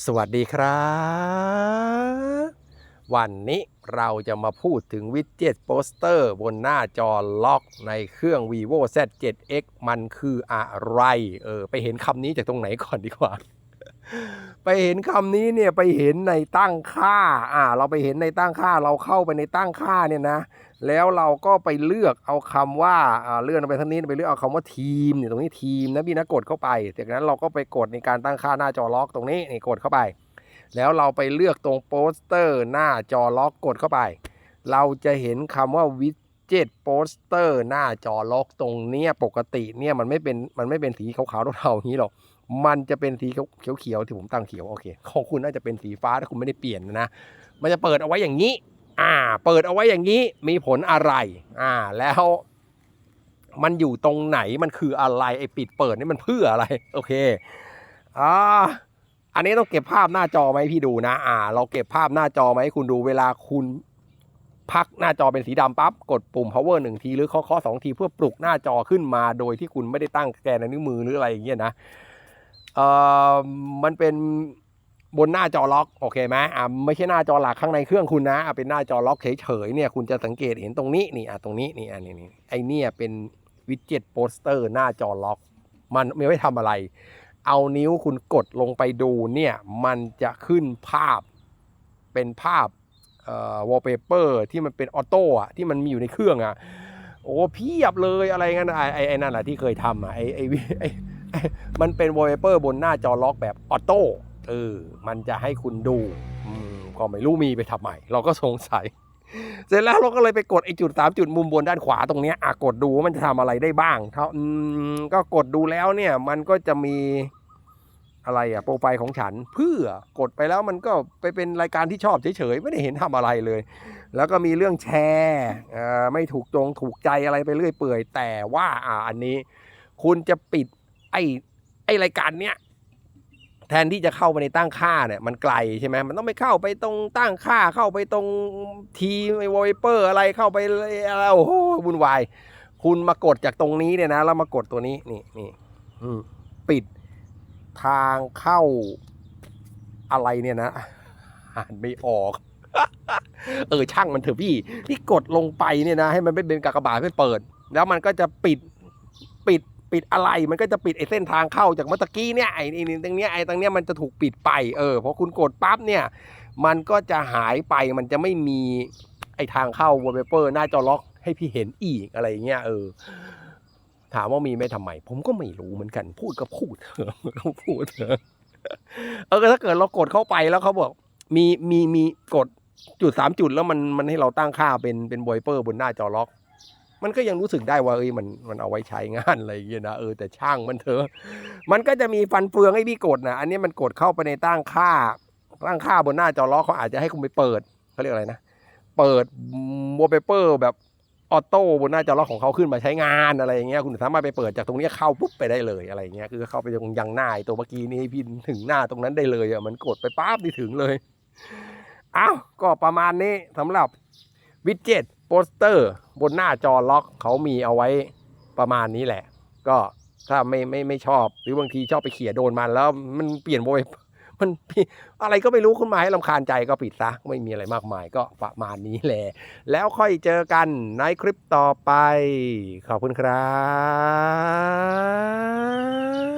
สวัสดีครับ วันนี้เราจะมาพูดถึงวิดเจ็ตโปสเตอร์บนหน้าจอล็อกในเครื่อง vivo z7x มันคืออะไร เออ ไปเห็นคำนี้จากตรงไหนก่อนดีกว่า ไปเห็นคำนี้เนี่ยไปเห็นในตั้งค่า อ่า เราไปเห็นในตั้งค่าเราเข้าไปในตั้งค่าเนี่ยนะ แล้วเราก็ไปเลือกเอาคำว่าอ่าเลื่อนไปทางนี้ไปเลือกเอาคำว่าทีมเนี่ยตรงนี้ทีมนะพี่นะกดเข้าไป จากนั้นเราก็ไปกดในการตั้งค่าหน้าจอล็อกตรงนี้นี่กดเข้าไป แล้วเราไปเลือกตรงโปสเตอร์หน้าจอล็อกกดเข้าไป เราจะเห็นคำว่าวิเจ็ตโปสเตอร์หน้าจอล็อกตรงเนี้ยปกติเนี่ยมันไม่เป็นมันไม่เป็นสีขาวๆเทาๆอย่างนี้หรอก มันจะเป็นสีเขียวๆที่ผมตั้งเขียวโอเคของคุณน่าจะเป็นสีฟ้าถ้าคุณไม่ได้เปลี่ยนนะมันจะเปิดเอาไว้อย่างนี้ อ่า เปิดเอาไว้อย่างนี้มีผลอะไร อ่า แล้วมันอยู่ตรงไหนมันคืออะไรไอ้ปิดเปิดนี่มันเพื่ออะไร โอเคอ่าอันนี้ต้องเก็บภาพหน้าจอไหมาให้พี่ดูนะ อ่า เราเก็บภาพหน้าจอมาให้คุณดูเวลาคุณพักหน้าจอเป็นสีดำปั๊บกดปุ่ม power หนึ่งที หรือเคาะๆสองทีเพื่อปลุกหน้าจอขึ้นมาโดยที่คุณไม่ได้ตั้งแกนในนิ้วมือหรืออะไรอย่างเงี้ยนะ เอ่อมันเป็นบนหน้าจอล็อกโอเคไหมอ่าไม่ใช่หน้าจอหลักข้างในเครื่องคุณนะอะเป็นหน้าจอล็อกเฉยๆเนี่ยคุณจะสังเกตเห็นตรงนี้นี่อะตรงนี้นี่อันนี้นี่ไอเนี่ยเป็นวิดเจ็ตโปสเตอร์หน้าจอล็อก มันไม่ไว้ทำอะไร เอานิ้วคุณกดลงไปดูเนี่ยมันจะขึ้นภาพเป็นภาพวอลเปเปอร์ที่มันเป็นออโต้อะที่มันมีอยู่ในเครื่องอะโอ้เพียบเลยอะไรเงั้นไอไอไอนั่นแหละที่เคยทำอะไอไอไอไอ้ มันเป็นวอลเปเปอร์บนหน้าจอล็อกแบบออโต้เออมันจะให้คุณดูก็ไม่รู้มีไปทำไมเราก็สงสัย เสร็จแล้วเราก็เลยไปกดไอจุดสามจุดมุมบนด้านขวาตรงนี้อะกดดูว่ามันจะทำอะไรได้บ้างเท่าอืมก็กดดูแล้วเนี่ยมันก็จะมีอะไรอะโปรไฟล์ของฉันเพื่อกดไปแล้วมันก็ไปเป็นรายการที่ชอบเฉยๆ ไม่ได้เห็นทำอะไรเลย แล้วก็มีเรื่องแชร์เออไม่ถูกตรงถูกใจอะไรไปเรื่อยเปื่อย แต่ว่าอ่าอันนี้ คุณจะปิด ไอ้ไอ้รายการเนี้ยแทนที่จะเข้าไปในตั้งค่าเนี่ยมันไกลใช่ไหมมันต้องไปเข้าไปตรงตั้งค่าเข้าไปตรงทีไอวอลเปอร์อะไรเข้าไปอะไรโอ้โหวุ่นวาย คุณมากดจากตรงนี้เนี่ยนะแล้วมากดตัวนี้นี่นี่ปิดทางเข้าอะไรเนี่ยนะอ่านไม่ออก เออช่างมันเถอะพี่ที่กดลงไปเนี่ยนะ ให้มันไม่เป็นกากบาทไม่เปิด แล้วมันก็จะปิดปิด ปิดอะไรมันก็จะปิดไอ้เส้นทางเข้าจากเมื่อตะกี้เนี่ยไอ้นี่ตรงเนี้ยไอ้ตรงเนี้ยมันจะถูกปิดไปเออพอคุณกดปั๊บเนี่ยมันก็จะหายไปมันจะไม่มีไอ้ทางเข้าวอลเปเปอร์หน้าจอล็อกให้พี่เห็นอีกอะไรเงี้ยเออ ถามว่ามีไหมทำไม ผมก็ไม่รู้เหมือนกันพูดก็พูดเถอะก็พูดเถอะเออถ้าเกิดเรากดเข้าไปแล้วเขาบอกมีมีมีกดจุดสามจุดแล้วมันมันให้เราตั้งค่าเป็นเป็นไวเปอร์บนหน้าจอล็อก มันก็ยังรู้สึกได้ว่าเอ้ยมันมันเอาไว้ใช้งานอะไรอย่างเงี้ยนะเออแต่ช่างมันเถอะมันก็จะมีฟันเฟืองให้พี่กดนะอันนี้มันกดเข้าไปในตั้งค่าตั้งค่าบนหน้าจอล็อกเขาอาจจะให้คุณไปเปิดเขาเรียกอะไรนะ เปิดวอลเปเปอร์แบบออโต้บนหน้าจอล็อกของเขาขึ้นมาใช้งานอะไรอย่างเงี้ยคุณสามารถไปเปิดจากตรงนี้เข้าปุ๊บไปได้เลยอะไรเงี้ยคือเข้าไปตรงยังหน้าตัวเมื่อกี้นี้พี่ถึงหน้าตรงนั้นได้เลยอะมันกดไปปั๊บนี่ถึงเลยอ้าวก็ประมาณนี้สำหรับวิดเจ็ต สเตอร์บนหน้าจอล็อกเขามีเอาไว้ประมาณนี้แหละ ก็ถ้าไม่ไม่ไม่ชอบ หรือบางทีชอบไปเขี่ยโดนมันแล้วมันเปลี่ยนโวยมันอะไรก็ไม่รู้ขึ้นมาให้ลำคาญใจก็ปิดซะ ไม่มีอะไรมากมายก็ประมาณนี้แหละ แล้วค่อยเจอกันในคลิปต่อไป ขอบคุณครับ